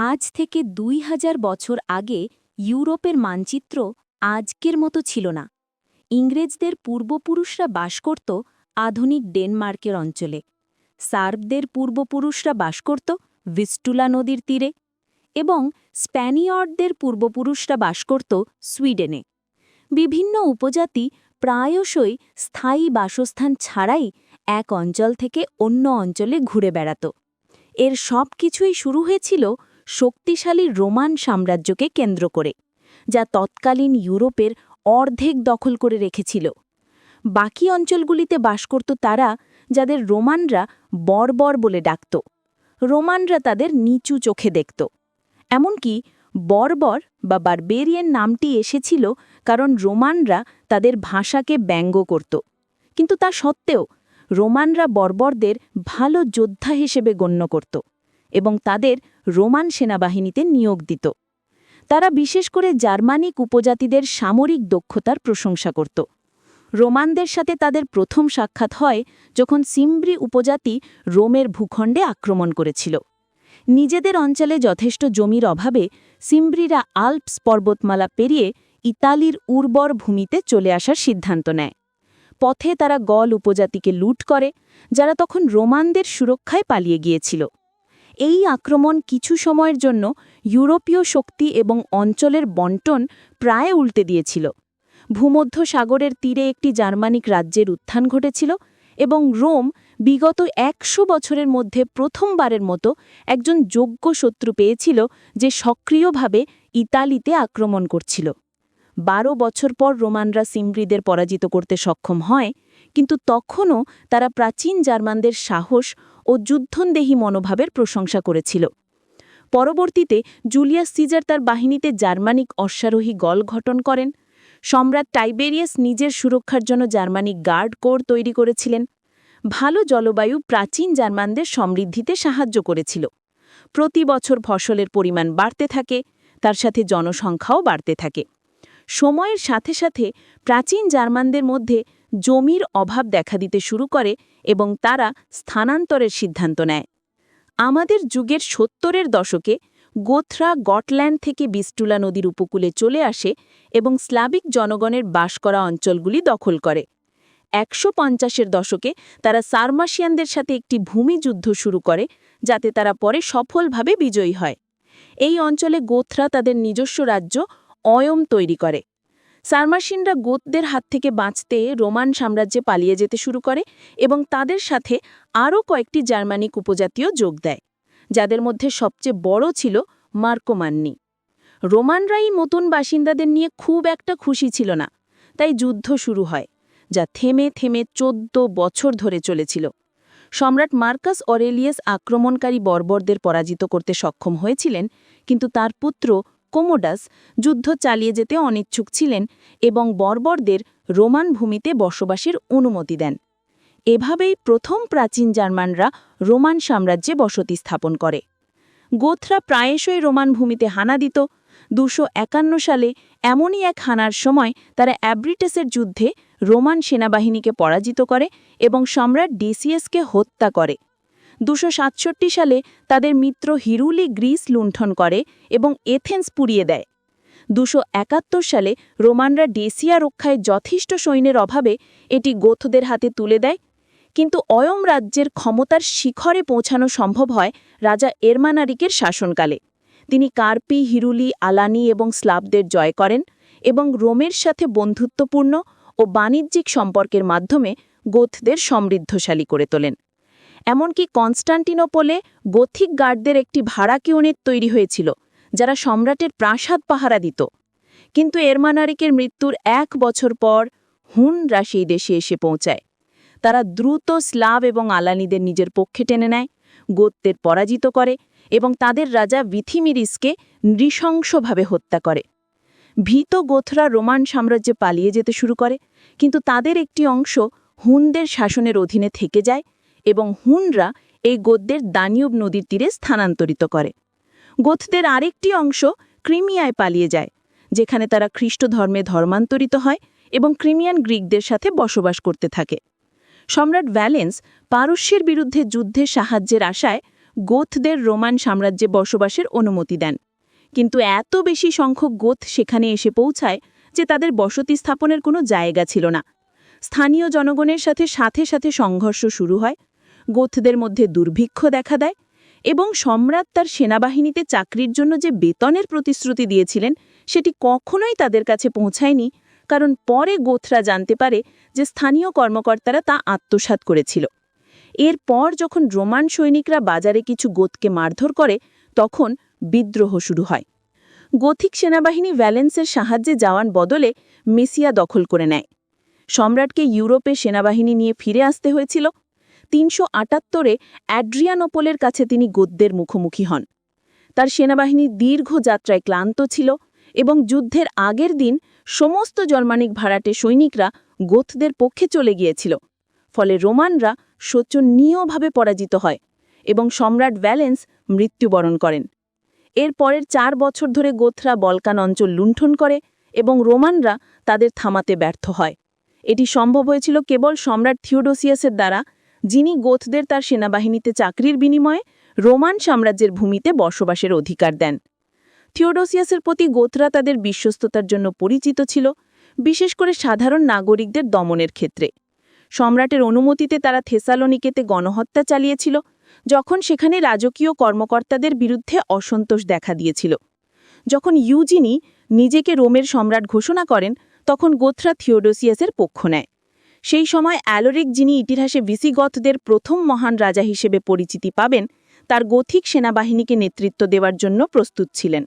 আজ থেকে দুই হাজার বছর আগে ইউরোপের মানচিত্র আজকের মতো ছিল না। ইংরেজদের পূর্বপুরুষরা বাস করত আধুনিক ডেনমার্কের অঞ্চলে। সার্বদের পূর্বপুরুষরা বাস করত ভিস্টুলা নদীর তীরে এবং স্প্যানিয়র্ডদের পূর্বপুরুষরা বাস করত সুইডেনে। বিভিন্ন উপজাতি প্রায়শই স্থায়ী বাসস্থান ছাড়াই এক অঞ্চল থেকে অন্য অঞ্চলে ঘুরে বেড়াত। এর সব কিছুই শুরু হয়েছিল শক্তিশালী রোমান সাম্রাজ্যকে কেন্দ্র করে, যা তৎকালীন ইউরোপের অর্ধেক দখল করে রেখেছিল। বাকি অঞ্চলগুলিতে বাস করত তারা, যাদের রোমানরা বর্বর বলে ডাকত। রোমানরা তাদের নিচু চোখে দেখত। এমনকি বর্বর বা বারবেরিয়ান নামটি এসেছিল কারণ রোমানরা তাদের ভাষাকে ব্যঙ্গ করত। কিন্তু তা সত্ত্বেও, রোমানরা বর্বরদের ভালো যোদ্ধা হিসেবে গণ্য করত। এবং তাদের রোমান সেনাবাহিনীতে নিয়োগ দিত। তারা বিশেষ করে জার্মানিক উপজাতিদের সামরিক দক্ষতার প্রশংসা করত। রোমানদের সাথে তাদের প্রথম সাক্ষাৎ হয় যখন সিমব্রি উপজাতি রোমের ভূখণ্ডে আক্রমণ করেছিল। নিজেদের অঞ্চলে যথেষ্ট জমির অভাবে সিমব্রিরা আল্পস পর্বতমালা পেরিয়ে ইতালির উর্বর ভূমিতে চলে আসার সিদ্ধান্ত নেয়। পথে তারা গল উপজাতিকে লুট করে, যারা তখন রোমানদের সুরক্ষায় পালিয়ে গিয়েছিল। এই আক্রমণ কিছু সময়ের জন্য ইউরোপীয় শক্তি এবং অঞ্চলের বন্টন প্রায় উল্টে দিয়েছিল। ভূমধ্য সাগরের তীরে একটি জার্মানিক রাজ্যের উত্থান ঘটেছিল এবং রোম বিগত একশো বছরের মধ্যে প্রথমবারের মতো একজন যোগ্য শত্রু পেয়েছিল যে সক্রিয়ভাবে ইতালিতে আক্রমণ করছিল। বারো বছর পর রোমানরা সিমব্রিদের পরাজিত করতে সক্ষম হয়, কিন্তু তখনও তারা প্রাচীন জার্মানদের সাহস ও যুদ্ধন্দেহী মনোভাবের প্রশংসা করেছিল। পরবর্তীতে জুলিয়াস সিজার তার বাহিনীতে জার্মানিক অশ্বারোহী গল গঠন করেন। সম্রাট টাইবেরিয়াস নিজের সুরক্ষার জন্য জার্মানিক গার্ড কোর তৈরি করেছিলেন। ভালো জলবায়ু প্রাচীন জার্মানদের সমৃদ্ধিতে সাহায্য করেছিল। প্রতি বছর ফসলের পরিমাণ বাড়তে থাকে, তার সাথে জনসংখ্যাও বাড়তে থাকে। সময়ের সাথে সাথে প্রাচীন জার্মানদের মধ্যে জমির অভাব দেখা দিতে শুরু করে এবং তারা স্থানান্তরের সিদ্ধান্ত নেয়। আমাদের যুগের সত্তরের দশকে গোথরা গটল্যান্ড থেকে বিস্টুলা নদীর উপকূলে চলে আসে এবং স্লাবিক জনগণের বাস করা অঞ্চলগুলি দখল করে। একশো পঞ্চাশের দশকে তারা সারমাসিয়ানদের সাথে একটি ভূমি যুদ্ধ শুরু করে, যাতে তারা পরে সফলভাবে বিজয়ী হয়। এই অঞ্চলে গোথরা তাদের নিজস্ব রাজ্য অয়ম তৈরি করে। সারমাসিনরা গোতদের হাত থেকে বাঁচতে রোমান সাম্রাজ্যে পালিয়ে যেতে শুরু করে এবং তাদের সাথে আরও কয়েকটি জার্মানিক উপজাতীয় যোগ দেয়, যাদের মধ্যে সবচেয়ে বড় ছিল মার্কোমান্নি রোমানরাই মতন বাসিন্দাদের নিয়ে খুব একটা খুশি ছিল না, তাই যুদ্ধ শুরু হয়, যা থেমে থেমে চোদ্দ বছর ধরে চলেছিল। সম্রাট মার্কাস অরেলিয়াস আক্রমণকারী বর্বরদের পরাজিত করতে সক্ষম হয়েছিলেন, কিন্তু তার পুত্র কোমোডাস যুদ্ধ চালিয়ে যেতে অনিচ্ছুক ছিলেন এবং বর্বরদের রোমান ভূমিতে বসবাসের অনুমতি দেন। এভাবেই প্রথম প্রাচীন জার্মানরা রোমান সাম্রাজ্যে বসতি স্থাপন করে। গোথরা প্রায়শই রোমান ভূমিতে হানা দিত। দুশো সালে এমনই এক হানার সময় তারা অ্যাব্রিটেসের যুদ্ধে রোমান সেনাবাহিনীকে পরাজিত করে এবং সম্রাট ডিসিএসকে হত্যা করে। দুশো সালে তাদের মিত্র হিরুলি গ্রিস লুণ্ঠন করে এবং এথেন্স পুড়িয়ে দেয়। দুশো সালে রোমানরা ডেসিয়া রক্ষায় যথেষ্ট সৈন্যের অভাবে এটি গোথদের হাতে তুলে দেয়, কিন্তু অয়ম রাজ্যের ক্ষমতার শিখরে পৌঁছানো সম্ভব হয় রাজা এরমানারিকের শাসনকালে। তিনি কার্পি, হিরুলি, আলানি এবং স্লাবদের জয় করেন এবং রোমের সাথে বন্ধুত্বপূর্ণ ও বাণিজ্যিক সম্পর্কের মাধ্যমে গোথদের সমৃদ্ধশালী করে তোলেন। এমনকি কনস্টান্টিনোপোলে গথিক গার্ডদের একটি ভাড়াক ইউনিট তৈরি হয়েছিল, যারা সম্রাটের প্রাসাদ পাহারা দিত। কিন্তু এরমানারিকের মৃত্যুর এক বছর পর হুনরা সেই দেশে এসে পৌঁছায়। তারা দ্রুত স্লাভ এবং আলানিদের নিজের পক্ষে টেনে নেয়, গোত্তের পরাজিত করে এবং তাদের রাজা ভিথিমিরিসকে নৃশংসভাবে হত্যা করে। ভীত গোথরা রোমান সাম্রাজ্যে পালিয়ে যেতে শুরু করে, কিন্তু তাদের একটি অংশ হুনদের শাসনের অধীনে থেকে যায় এবং হুনরা এই গোদদের দানিউব নদীর তীরে স্থানান্তরিত করে। গোথদের আরেকটি অংশ ক্রিমিয়ায় পালিয়ে যায়, যেখানে তারা খ্রিস্ট ধর্মে ধর্মান্তরিত হয় এবং ক্রিমিয়ান গ্রিকদের সাথে বসবাস করতে থাকে। সম্রাট ভ্যালেন্স পারস্যের বিরুদ্ধে যুদ্ধে সাহায্যের আশায় গোথদের রোমান সাম্রাজ্যে বসবাসের অনুমতি দেন। কিন্তু এত বেশি সংখ্যক গোথ সেখানে এসে পৌঁছায় যে তাদের বসতি স্থাপনের কোনো জায়গা ছিল না। স্থানীয় জনগণের সাথে সাথে সাথে সংঘর্ষ শুরু হয় গোথদের মধ্যে দুর্ভিক্ষ দেখা দেয় এবং সম্রাট তার সেনাবাহিনীতে চাকরির জন্য যে বেতনের প্রতিশ্রুতি দিয়েছিলেন, সেটি কখনোই তাদের কাছে পৌঁছায়নি, কারণ পরে গোথরা জানতে পারে যে স্থানীয় কর্মকর্তারা তা আত্মসাৎ করেছিল। এরপর যখন রোমান সৈনিকরা বাজারে কিছু গোতকে মারধর করে, তখন বিদ্রোহ শুরু হয়। গথিক সেনাবাহিনী ভ্যালেন্সের সাহায্যে যাওয়ান বদলে মেসিয়া দখল করে নেয়। সম্রাটকে ইউরোপে সেনাবাহিনী নিয়ে ফিরে আসতে হয়েছিল। তিনশো আটাত্তরে অ্যাড্রিয়ানোপোলের কাছে তিনি গদ্যের মুখোমুখি হন। তার সেনাবাহিনী দীর্ঘ যাত্রায় ক্লান্ত ছিল এবং যুদ্ধের আগের দিন সমস্ত জার্মানিক ভাড়াটে সৈনিকরা গোথদের পক্ষে চলে গিয়েছিল, ফলে রোমানরা শোচনীয়ভাবে পরাজিত হয় এবং সম্রাট ভ্যালেন্স মৃত্যুবরণ করেন। এর পরের চার বছর ধরে গোথরা বলকান অঞ্চল লুণ্ঠন করে এবং রোমানরা তাদের থামাতে ব্যর্থ হয়। এটি সম্ভব হয়েছিল কেবল সম্রাট থিওডোসিয়াসের দ্বারা যিনি গোথদের তার সেনাবাহিনীতে চাকরির বিনিময়ে রোমান সাম্রাজ্যের ভূমিতে বসবাসের অধিকার দেন। থিওডোসিয়াসের প্রতি গোথরা তাদের বিশ্বস্ততার জন্য পরিচিত ছিল, বিশেষ করে সাধারণ নাগরিকদের দমনের ক্ষেত্রে। সম্রাটের অনুমতিতে তারা থেসালোনিকেতে গণহত্যা চালিয়েছিল, যখন সেখানে রাজকীয় কর্মকর্তাদের বিরুদ্ধে অসন্তোষ দেখা দিয়েছিল। যখন ইউজিনি নিজেকে রোমের সম্রাট ঘোষণা করেন, তখন গোথরা থিওডোসিয়াসের পক্ষ নেয়। সেই সময় অ্যালোরিক যিনি ইতিহাসে ভিসিগতদের প্রথম মহান রাজা হিসেবে পরিচিতি পাবেন, তার গথিক সেনাবাহিনীকে নেতৃত্ব দেওয়ার জন্য প্রস্তুত ছিলেন।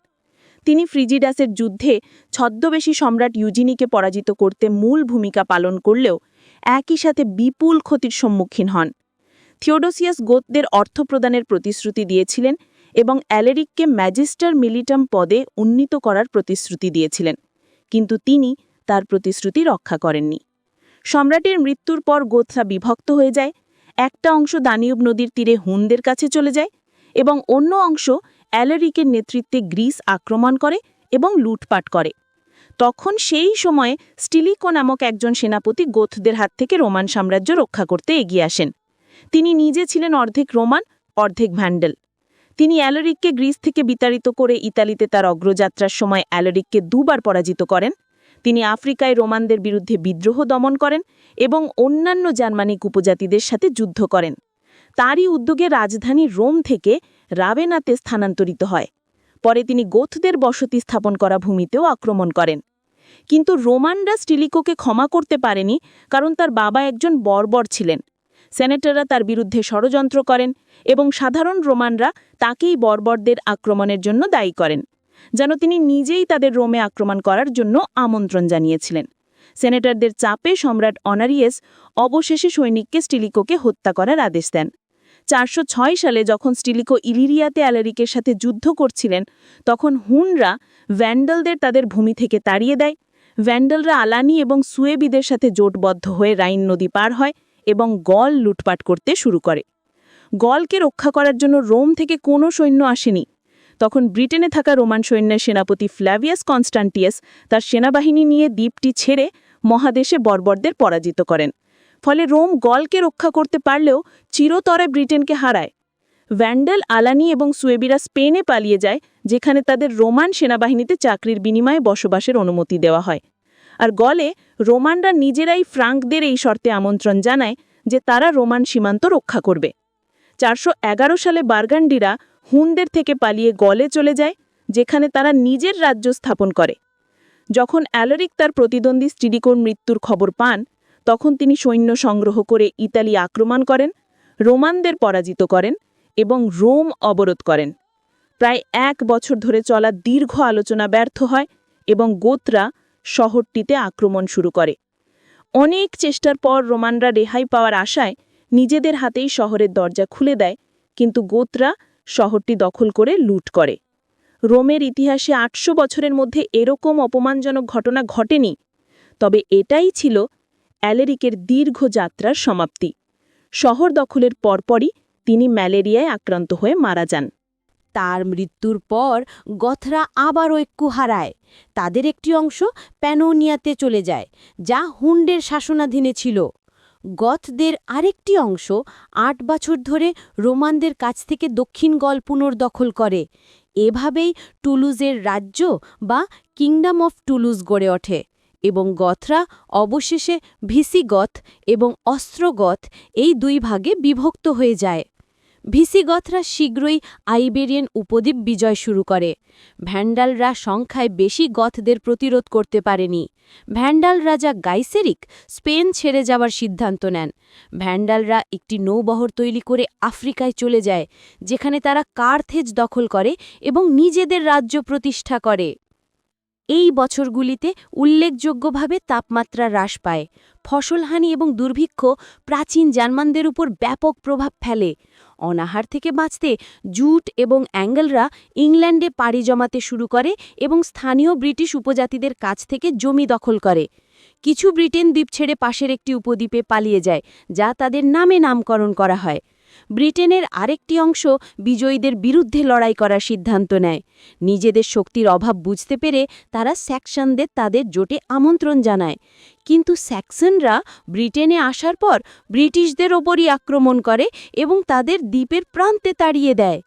তিনি ফ্রিজিডাসের যুদ্ধে ছদ্মবেশী সম্রাট ইউজিনিকে পরাজিত করতে মূল ভূমিকা পালন করলেও একই সাথে বিপুল ক্ষতির সম্মুখীন হন। থিওডোসিয়াস গোতদের অর্থ প্রদানের প্রতিশ্রুতি দিয়েছিলেন এবং অ্যালেরিককে ম্যাজিস্টার মিলিটাম পদে উন্নীত করার প্রতিশ্রুতি দিয়েছিলেন, কিন্তু তিনি তার প্রতিশ্রুতি রক্ষা করেননি। সম্রাটের মৃত্যুর পর গোথরা বিভক্ত হয়ে যায়। একটা অংশ দানিউব নদীর তীরে হুনদের কাছে চলে যায় এবং অন্য অংশ অ্যালারিকের নেতৃত্বে গ্রিস আক্রমণ করে এবং লুটপাট করে। তখন সেই সময়ে স্টিলিকো নামক একজন সেনাপতি গোথদের হাত থেকে রোমান সাম্রাজ্য রক্ষা করতে এগিয়ে আসেন। তিনি নিজে ছিলেন অর্ধেক রোমান, অর্ধেক ভ্যান্ডেল। তিনি অ্যালোরিককে গ্রিস থেকে বিতাড়িত করে ইতালিতে তার অগ্রযাত্রার সময় অ্যালোরিককে দুবার পরাজিত করেন। তিনি আফ্রিকায় রোমানদের বিরুদ্ধে বিদ্রোহ দমন করেন এবং অন্যান্য জার্মানিক উপজাতিদের সাথে যুদ্ধ করেন। তারই উদ্যোগে রাজধানী রোম থেকে রাবেনাতে স্থানান্তরিত হয়। পরে তিনি গোথদের বসতি স্থাপন করা ভূমিতেও আক্রমণ করেন। কিন্তু রোমানরা স্টিলিকোকে ক্ষমা করতে পারেনি, কারণ তার বাবা একজন বর্বর ছিলেন। সেনেটররা তার বিরুদ্ধে ষড়যন্ত্র করেন এবং সাধারণ রোমানরা তাকেই বর্বরদের আক্রমণের জন্য দায়ী করেন। যেন তিনি নিজেই তাদের রোমে আক্রমণ করার জন্য আমন্ত্রণ জানিয়েছিলেন। সেনেটরদের চাপে সম্রাট অনারিয়েস অবশেষে সৈনিককে স্টিলিকোকে হত্যা করার আদেশ দেন। চারশো ছয় সালে যখন স্টিলিকো ইলিরিয়াতে অ্যালারিকের সাথে যুদ্ধ করছিলেন, তখন হুনরা ভ্যান্ডালদের তাদের ভূমি থেকে তাড়িয়ে দেয়। ভ্যান্ডালরা আলানি এবং সুয়েবিদের সাথে জোটবদ্ধ হয়ে রাইন নদী পার হয় এবং গল লুটপাট করতে শুরু করে। গলকে রক্ষা করার জন্য রোম থেকে কোনো সৈন্য আসেনি। তখন ব্রিটেনে থাকা রোমান সৈন্যের সেনাপতি ফ্ল্যাভিয়াস কনস্টান্টিয়াস তার সেনাবাহিনী নিয়ে দ্বীপটি ছেড়ে মহাদেশে বর্বরদের পরাজিত করেন। ফলে রোম গলকে রক্ষা করতে পারলেও চিরতরে ব্রিটেনকে হারায়। ভ্যান্ডেল, আলানি এবং সুয়েবিরা স্পেনে পালিয়ে যায়, যেখানে তাদের রোমান সেনাবাহিনীতে চাকরির বিনিময়ে বসবাসের অনুমতি দেওয়া হয়। আর গলে রোমানরা নিজেরাই ফ্রাঙ্কদের এই শর্তে আমন্ত্রণ জানায় যে তারা রোমান সীমান্ত রক্ষা করবে। চারশো এগারো সালে বার্গান্ডিরা হুনদের থেকে পালিয়ে গলে চলে যায়, যেখানে তারা নিজের রাজ্য স্থাপন করে। যখন অ্যালোরিক তার প্রতিদ্বন্দ্বী স্টিডিকোর মৃত্যুর খবর পান, তখন তিনি সৈন্য সংগ্রহ করে ইতালি আক্রমণ করেন, রোমানদের পরাজিত করেন এবং রোম অবরোধ করেন। প্রায় এক বছর ধরে চলা দীর্ঘ আলোচনা ব্যর্থ হয় এবং গোত্রা শহরটিতে আক্রমণ শুরু করে। অনেক চেষ্টার পর রোমানরা রেহাই পাওয়ার আশায় নিজেদের হাতেই শহরের দরজা খুলে দেয়, কিন্তু গোত্রা শহরটি দখল করে লুট করে। রোমের ইতিহাসে আটশো বছরের মধ্যে এরকম অপমানজনক ঘটনা ঘটেনি, তবে এটাই ছিল অ্যালেরিকের দীর্ঘ যাত্রার সমাপ্তি। শহর দখলের পরপরই তিনি ম্যালেরিয়ায় আক্রান্ত হয়ে মারা যান। তার মৃত্যুর পর গথরা আবারও ঐক্য হারায়। তাদের একটি অংশ প্যানোনিয়াতে চলে যায়, যা হুন্ডের শাসনাধীনে ছিল। গথদের আরেকটি অংশ আট বছর ধরে রোমানদের কাছ থেকে দক্ষিণ গল পুনর্দখল করে। এভাবেই টুলুজের রাজ্য বা কিংডম অফ টুলুজ গড়ে ওঠে এবং গথরা অবশেষে ভিসিগথ এবং অস্ত্রগথ এই দুই ভাগে বিভক্ত হয়ে যায়। ভিসিগথরা শীঘ্রই আইবেরিয়ান উপদ্বীপ বিজয় শুরু করে। ভ্যান্ডালরা সংখ্যায় বেশি গথদের প্রতিরোধ করতে পারেনি। ভ্যান্ডাল রাজা গাইসেরিক স্পেন ছেড়ে যাওয়ার সিদ্ধান্ত নেন। ভ্যান্ডালরা একটি নৌবহর তৈরি করে আফ্রিকায় চলে যায়, যেখানে তারা কার্থেজ দখল করে এবং নিজেদের রাজ্য প্রতিষ্ঠা করে। এই বছরগুলিতে উল্লেখযোগ্যভাবে তাপমাত্রা হ্রাস পায়। ফসলহানি এবং দুর্ভিক্ষ প্রাচীন জার্মানদের উপর ব্যাপক প্রভাব ফেলে। অনাহার থেকে বাঁচতে জুট এবং অ্যাঙ্গেলরা ইংল্যান্ডে পাড়ি জমাতে শুরু করে এবং স্থানীয় ব্রিটিশ উপজাতিদের কাছ থেকে জমি দখল করে। কিছু ব্রিটেন দ্বীপ ছেড়ে পাশের একটি উপদ্বীপে পালিয়ে যায়, যা তাদের নামে নামকরণ করা হয়। ব্রিটেনের আরেকটি অংশ বিজয়ীদের বিরুদ্ধে লড়াই করার সিদ্ধান্ত নেয়। নিজেদের শক্তির অভাব বুঝতে পেরে তারা স্যাকসনদের তাদের জোটে আমন্ত্রণ জানায়। কিন্তু স্যাকসনরা ব্রিটেনে আসার পর ব্রিটিশদের ওপরই আক্রমণ করে এবং তাদের দ্বীপের প্রান্তে তাড়িয়ে দেয়।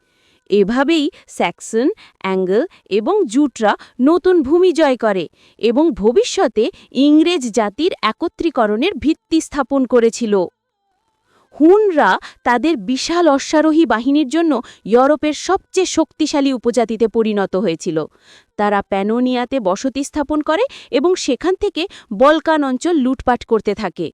এভাবেই স্যাকসন অ্যাঙ্গেল এবং জুটরা নতুন ভূমি জয় করে এবং ভবিষ্যতে ইংরেজ জাতির একত্রীকরণের ভিত্তি স্থাপন করেছিল। হুনরা তাদের বিশাল অশ্বারোহী বাহিনীর জন্য ইউরোপের সবচেয়ে শক্তিশালী উপজাতিতে পরিণত হয়েছিল। তারা প্যানোনিয়াতে বসতি স্থাপন করে এবং সেখান থেকে বলকান অঞ্চল লুটপাট করতে থাকে।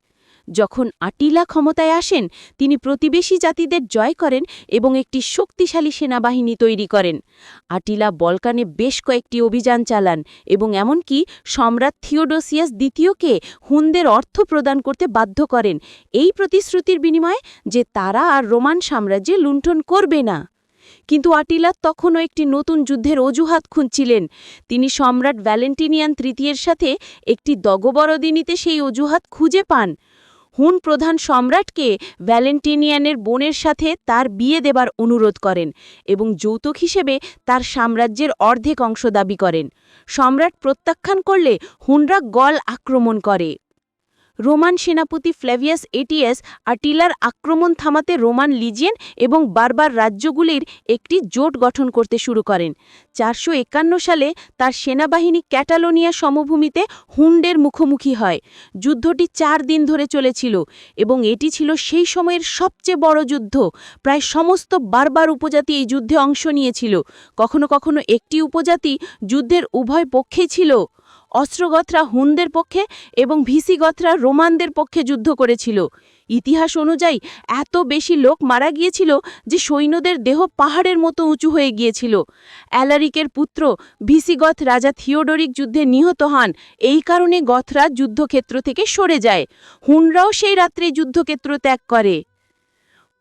যখন আটিলা ক্ষমতায় আসেন, তিনি প্রতিবেশী জাতিদের জয় করেন এবং একটি শক্তিশালী সেনাবাহিনী তৈরি করেন। আটিলা বলকানে বেশ কয়েকটি অভিযান চালান এবং এমনকি সম্রাট থিওডোসিয়াস দ্বিতীয়কে হুনদের অর্থ প্রদান করতে বাধ্য করেন। এই প্রতিশ্রুতির বিনিময়ে যে তারা আর রোমান সাম্রাজ্যে লুণ্ঠন করবে না। কিন্তু আটিলা তখনও একটি নতুন যুদ্ধের অজুহাত খুঁজছিলেন। তিনি সম্রাট ভ্যালেন্টিনিয়ান তৃতীয়ের সাথে একটি দগবরদিনীতে সেই অজুহাত খুঁজে পান। হুন প্রধান সম্রাটকে ভ্যালেন্টিনিয়ানের বোনের সাথে তার বিয়ে দেবার অনুরোধ করেন এবং যৌতুক হিসেবে তার সাম্রাজ্যের অর্ধেক অংশ দাবি করেন। সম্রাট প্রত্যাখ্যান করলে হুনরা গল আক্রমণ করে। রোমান সেনাপতি ফ্ল্যাভিয়াস এটিএস আটিলার আক্রমণ থামাতে রোমান লিজিয়ন এবং বারবার রাজ্যগুলির একটি জোট গঠন করতে শুরু করেন। চারশো একান্ন সালে তার সেনাবাহিনী ক্যাটালোনিয়া সমভূমিতে হুন্ডের মুখোমুখি হয়। যুদ্ধটি চার দিন ধরে চলেছিল এবং এটি ছিল সেই সময়ের সবচেয়ে বড় যুদ্ধ। প্রায় সমস্ত বারবার উপজাতি এই যুদ্ধে অংশ নিয়েছিল। কখনো কখনো একটি উপজাতি যুদ্ধের উভয় পক্ষেই ছিল। অস্ত্রগথরা হুনদের পক্ষে এবং ভিসিগথরা রোমানদের পক্ষে যুদ্ধ করেছিল। ইতিহাস অনুযায়ী এত বেশি লোক মারা গিয়েছিল যে সৈন্যদের দেহ পাহাড়ের মতো উঁচু হয়ে গিয়েছিল। অ্যালারিকের পুত্র ভিসিগথ রাজা থিওডরিক যুদ্ধে নিহত হন। এই কারণে গথরা যুদ্ধক্ষেত্র থেকে সরে যায়। হুনরাও সেই রাত্রে যুদ্ধক্ষেত্র ত্যাগ করে।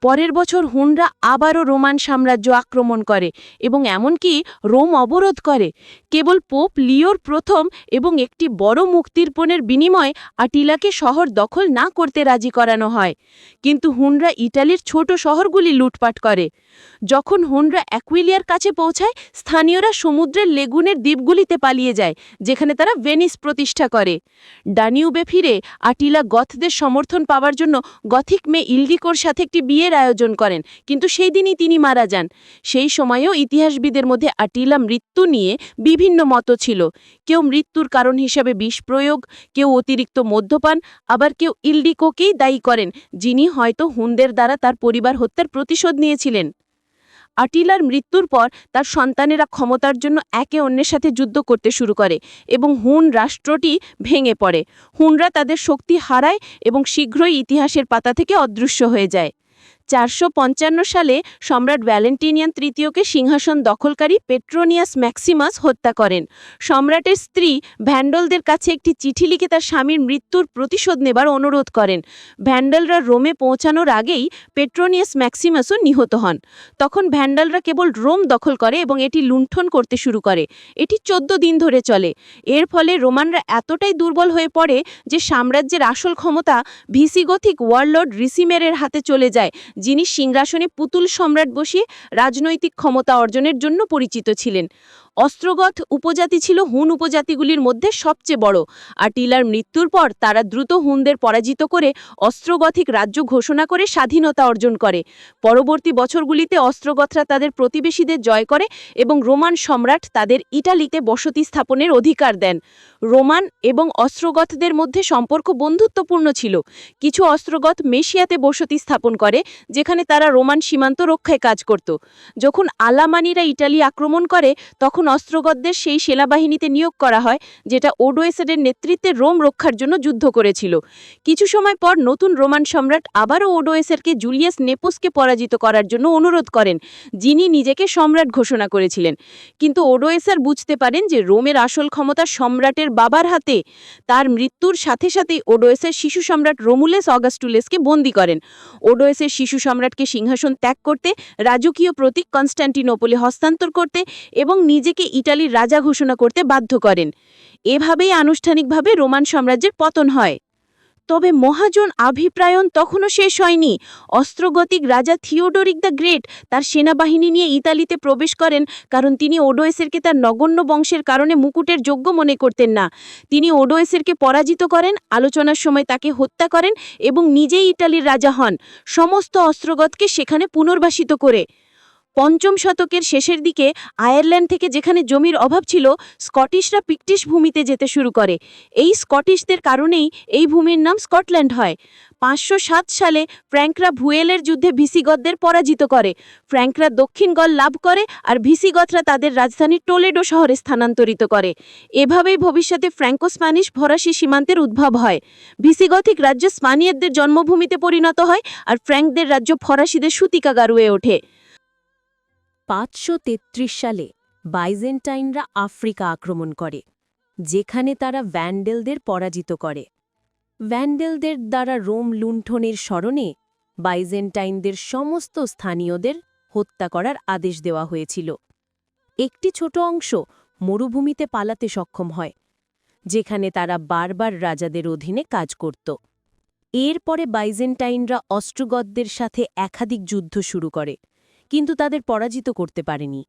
পরের বছর হুনরা আবারও রোমান সাম্রাজ্য আক্রমণ করে এবং এমনকি রোম অবরোধ করে। কেবল পোপ লিওর প্রথম এবং একটি বড় মুক্তির্পণের বিনিময়ে আটিলাকে শহর দখল না করতে রাজি করানো হয়। কিন্তু হুনরা ইটালির ছোট শহরগুলি লুটপাট করে। যখন হুনরা অ্যাকুইলিয়ার কাছে পৌঁছায়, স্থানীয়রা সমুদ্রের লেগুনের দ্বীপগুলিতে পালিয়ে যায়, যেখানে তারা ভেনিস প্রতিষ্ঠা করে। ডানিউবে ফিরে আটিলা গথদের সমর্থন পাওয়ার জন্য গথিক মে ইলডিকোর সাথে একটি বিয়ের আয়োজন করেন। কিন্তু সেই দিনই তিনি মারা যান। সেই সময়েও ইতিহাসবিদের মধ্যে আটিলা মৃত্যু নিয়ে বিভিন্ন মত ছিল। কেউ মৃত্যুর কারণ হিসাবে বিষ প্রয়োগ, কেউ অতিরিক্ত মদ্যপান, আবার কেউ ইলডিকোকেই দায়ী করেন, যিনি হয়তো হুনদের দ্বারা তার পরিবার হত্যার প্রতিশোধ নিয়েছিলেন। আটিলার মৃত্যুর পর তার সন্তানেরা ক্ষমতার জন্য একে অন্যের সাথে যুদ্ধ করতে শুরু করে এবং হুন রাষ্ট্রটি ভেঙে পড়ে। হুনরা তাদের শক্তি হারায় এবং শীঘ্রই ইতিহাসের পাতা থেকে অদৃশ্য হয়ে যায়। চারশো পঞ্চান্ন সালে সম্রাট ভ্যালেন্টিনিয়ান তৃতীয়কে সিংহাসন দখলকারী পেট্রোনিয়াস ম্যাক্সিমাস হত্যা করেন। সম্রাটের স্ত্রী ভ্যান্ডলদের কাছে একটি চিঠি লিখে তার স্বামীর মৃত্যুর প্রতিশোধ নেবার অনুরোধ করেন। ভ্যান্ডালরা রোমে পৌঁছানোর আগেই পেট্রোনিয়াস ম্যাক্সিমাসও নিহত হন। তখন ভ্যান্ডালরা কেবল রোম দখল করে এবং এটি লুণ্ঠন করতে শুরু করে। এটি চোদ্দ দিন ধরে চলে। এর ফলে রোমানরা এতটাই দুর্বল হয়ে পড়ে যে সাম্রাজ্যের আসল ক্ষমতা ভিসিগথিক ওয়ার্লড রিসিমেরের হাতে চলে যায় যিনি সিংহাসনে পুতুল সম্রাট বসিয়ে রাজনৈতিক ক্ষমতা অর্জনের জন্য পরিচিত ছিলেন। অস্ত্রগত উপজাতি ছিল হুন উপজাতিগুলির মধ্যে সবচেয়ে বড়। আর টিলার মৃত্যুর পর তারা দ্রুত হুনদের পরাজিত করে অস্ত্রগথিক রাজ্য ঘোষণা করে স্বাধীনতা অর্জন করে। পরবর্তী বছরগুলিতে অস্ত্রগথরা তাদের প্রতিবেশীদের জয় করে এবং রোমান সম্রাট তাদের ইটালিতে বসতি স্থাপনের অধিকার দেন। রোমান এবং অস্ত্রগথদের মধ্যে সম্পর্ক বন্ধুত্বপূর্ণ ছিল। কিছু অস্ত্রগত মেশিয়াতে বসতি স্থাপন করে, যেখানে তারা রোমান সীমান্ত রক্ষায় কাজ করত। যখন আলামানিরা ইটালি আক্রমণ করে, তখন অস্ত্রগতদের সেই সেনাবাহিনীতে নিয়োগ করা হয়, যেটা ওডোয়েসেডের নেতৃত্বে রোম রক্ষার জন্য যুদ্ধ করেছিল। কিছু সময় পর নতুন রোমান সম্রাট আবারও ওডোয়েসেরকে জুলিয়াস নেপোসকে পরাজিত করার জন্য অনুরোধ করেন, যিনি নিজেকে সম্রাট ঘোষণা করেছিলেন। কিন্তু ওডোয়েসার বুঝতে পারেন যে রোমের আসল ক্ষমতা সম্রাটের বাবার হাতে। তার মৃত্যুর সাথে সাথেই ওডোয়েসের শিশু সম্রাট রোমুলেস অগাস্টুলেসকে বন্দী করেন। ওডোয়েসের শিশু সম্রাটকে সিংহাসন ত্যাগ করতে, রাজকীয় প্রতীক কনস্ট্যান্টিনোপলে হস্তান্তর করতে এবং নিজেকে ইটালির রাজা ঘোষণা করতে বাধ্য করেন। এভাবেই আনুষ্ঠানিকভাবে রোমান সাম্রাজ্যের পতন হয়। তবে মহাজন আভিপ্রায়ন তখনও শেষ হয়নি। অস্ত্রগতিক রাজা থিওডোরিক দ্য গ্রেট তার সেনাবাহিনী নিয়ে ইতালিতে প্রবেশ করেন কারণ তিনি ওডোয়েসেরকে তার নগণ্য বংশের কারণে মুকুটের যোগ্য মনে করতেন না। তিনি ওডোয়েসেরকে পরাজিত করেন, আলোচনার সময় তাকে হত্যা করেন এবং নিজেই ইটালির রাজা হন। সমস্ত অস্ত্রগতকে সেখানে পুনর্বাসিত করে। পঞ্চম শতকের শেষের দিকে আয়ারল্যান্ড থেকে যেখানে জমির অভাব ছিল, স্কটিশরা পিকটিশ ভূমিতে যেতে শুরু করে। এই স্কটিশদের কারণেই এই ভূমির নাম স্কটল্যান্ড হয়। পাঁচশো সাত সালে ফ্র্যাঙ্করা ভুয়েলের যুদ্ধে ভিসিগতদের পরাজিত করে। ফ্র্যাঙ্করা দক্ষিণ গল লাভ করে আর ভিসিগতরা তাদের রাজধানী টোলেডো শহরে স্থানান্তরিত করে। এভাবেই ভবিষ্যতে ফ্র্যাঙ্কো স্প্যানিশ ফরাসি সীমান্তের উদ্ভব হয়। ভিসিগথিক রাজ্য স্পানিয়ারদের জন্মভূমিতে পরিণত হয় আর ফ্র্যাঙ্কদের রাজ্য ফরাসিদের সুতিকাগার হয়ে ওঠে। পাঁচশো তেত্রিশ সালে বাইজেন্টাইনরা আফ্রিকা আক্রমণ করে, যেখানে তারা ভ্যান্ডেলদের পরাজিত করে। ভ্যান্ডেলদের দ্বারা রোম লুণ্ঠনের স্মরণে বাইজেন্টাইনদের সমস্ত স্থানীয়দের হত্যা করার আদেশ দেওয়া হয়েছিল। একটি ছোট অংশ মরুভূমিতে পালাতে সক্ষম হয়, যেখানে তারা বারবার রাজাদের অধীনে কাজ করত। এরপরে বাইজেন্টাইনরা অস্ট্রগতদের সাথে একাধিক যুদ্ধ শুরু করে। কিন্তু তাদের পরাজিত করতে পারেনি।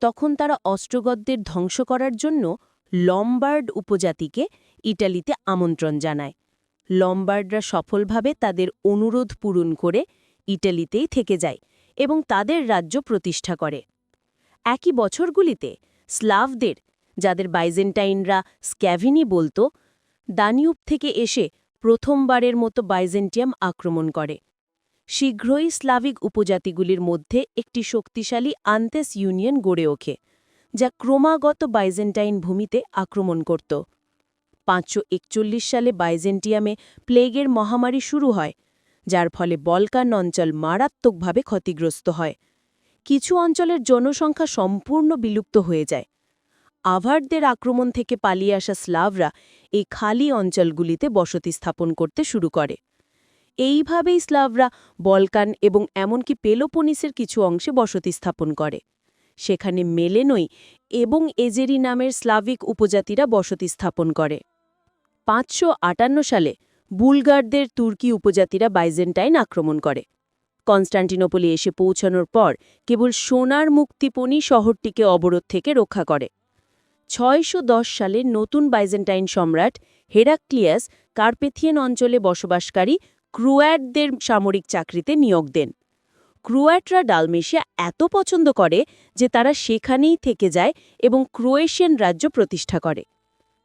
তখন তারা অস্ট্রগতদের ধ্বংস করার জন্য লম্বার্ড উপজাতিকে ইটালিতে আমন্ত্রণ জানায়। লম্বার্ডরা সফলভাবে তাদের অনুরোধ পূরণ করে ইটালিতেই থেকে যায় এবং তাদের রাজ্য প্রতিষ্ঠা করে। একই বছরগুলিতে স্লাভদের, যাদের বাইজেন্টাইনরা স্ক্যাভিনি বলতো, দানিউব থেকে এসে প্রথমবারের মতো বাইজেন্টিয়াম আক্রমণ করে। শীঘ্রই স্লাভিক উপজাতিগুলির মধ্যে একটি শক্তিশালী আন্তেস ইউনিয়ন গড়ে ওঠে, যা ক্রমাগত বাইজেন্টাইন ভূমিতে আক্রমণ করত। পাঁচশো একচল্লিশ সালে বাইজেন্টিয়ামে প্লেগের মহামারী শুরু হয়, যার ফলে বলকান অঞ্চল মারাত্মকভাবে ক্ষতিগ্রস্ত হয়। কিছু অঞ্চলের জনসংখ্যা সম্পূর্ণ বিলুপ্ত হয়ে যায়। আভারদের আক্রমণ থেকে পালিয়ে আসা স্লাভরা এই খালি অঞ্চলগুলিতে বসতি স্থাপন করতে শুরু করে। এইভাবেই স্লাভরা বলকান এবং এমনকি পেলোপনিসের কিছু অংশে বসতি স্থাপন করে। সেখানে মেলেনই এবং এজেরি নামের স্লাভিক উপজাতিরা বসতি স্থাপন করে। পাঁচশো আটান্ন সালে বুলগারদের তুর্কি উপজাতিরা বাইজেন্টাইন আক্রমণ করে। কনস্টান্টিনোপলি এসে পৌঁছানোর পর কেবল সোনার মুক্তিপণি শহরটিকে অবরোধ থেকে রক্ষা করে। ছয়শো দশ সালে নতুন বাইজেন্টাইন সম্রাট হেরাক্লিয়াস কার্পেথিয়ান অঞ্চলে বসবাসকারী ক্রুয়াটদের সামরিক চাকরিতে নিয়োগ দেন। ক্রুয়াটরা ডালমেশিয়া এত পছন্দ করে যে তারা সেখানেই থেকে যায় এবং ক্রোয়েশিয়ান রাজ্য প্রতিষ্ঠা করে।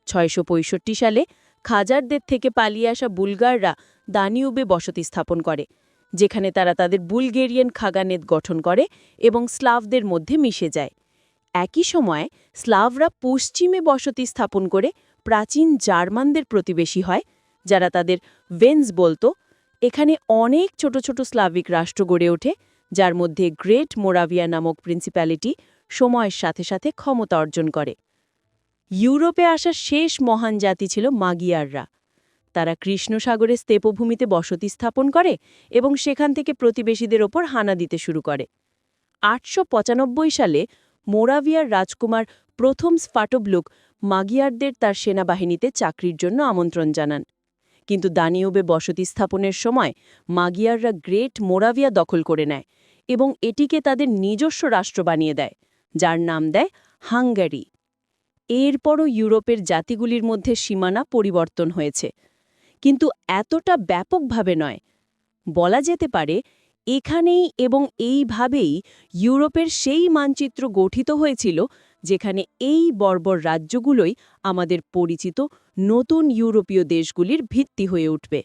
ছয়শো পঁয়ষট্টি সালে খাজারদের থেকে পালিয়ে আসা বুলগাররা দানিউবে বসতি স্থাপন করে, যেখানে তারা তাদের বুলগেরিয়ান খাগানেত গঠন করে এবং স্লাভদের মধ্যে মিশে যায়। একই সময়ে স্লাভরা পশ্চিমে বসতি স্থাপন করে প্রাচীন জার্মানদের প্রতিবেশী হয়, যারা তাদের ভেন্স বলতো এখানে অনেক ছোট ছোট স্লাভিক রাষ্ট্র গড়ে ওঠে, যার মধ্যে গ্রেট মোরাভিয়া নামক প্রিন্সিপ্যালিটি সময়ের সাথে সাথে ক্ষমতা অর্জন করে। ইউরোপে আসা শেষ মহান জাতি ছিল মাগিয়াররা। তারা কৃষ্ণসাগরের স্তেপভূমিতে বসতি স্থাপন করে এবং সেখান থেকে প্রতিবেশীদের ওপর হানা দিতে শুরু করে। আটশো পঁচানব্বই সালে মোরাভিয়ার রাজকুমার প্রথম স্ফাটবলুক মাগিয়ারদের তার সেনাবাহিনীতে চাকরির জন্য আমন্ত্রণ জানান। কিন্তু দানিউবে বসতি স্থাপনের সময় মাগিয়াররা গ্রেট মোরাভিয়া দখল করে নেয় এবং এটিকে তাদের নিজস্ব রাষ্ট্র বানিয়ে দেয়, যার নাম দেয় হাঙ্গারি। এরপরও ইউরোপের জাতিগুলির মধ্যে সীমানা পরিবর্তন হয়েছে। কিন্তু এতটা ব্যাপকভাবে নয়। বলা যেতে পারে, এখানেই এবং এইভাবেই ইউরোপের সেই মানচিত্র গঠিত হয়েছিল যেখানে এই বর্বর রাজ্যগুলোই আমাদের পরিচিত নতুন ইউরোপীয় দেশগুলির ভিত্তি হয়ে উঠবে।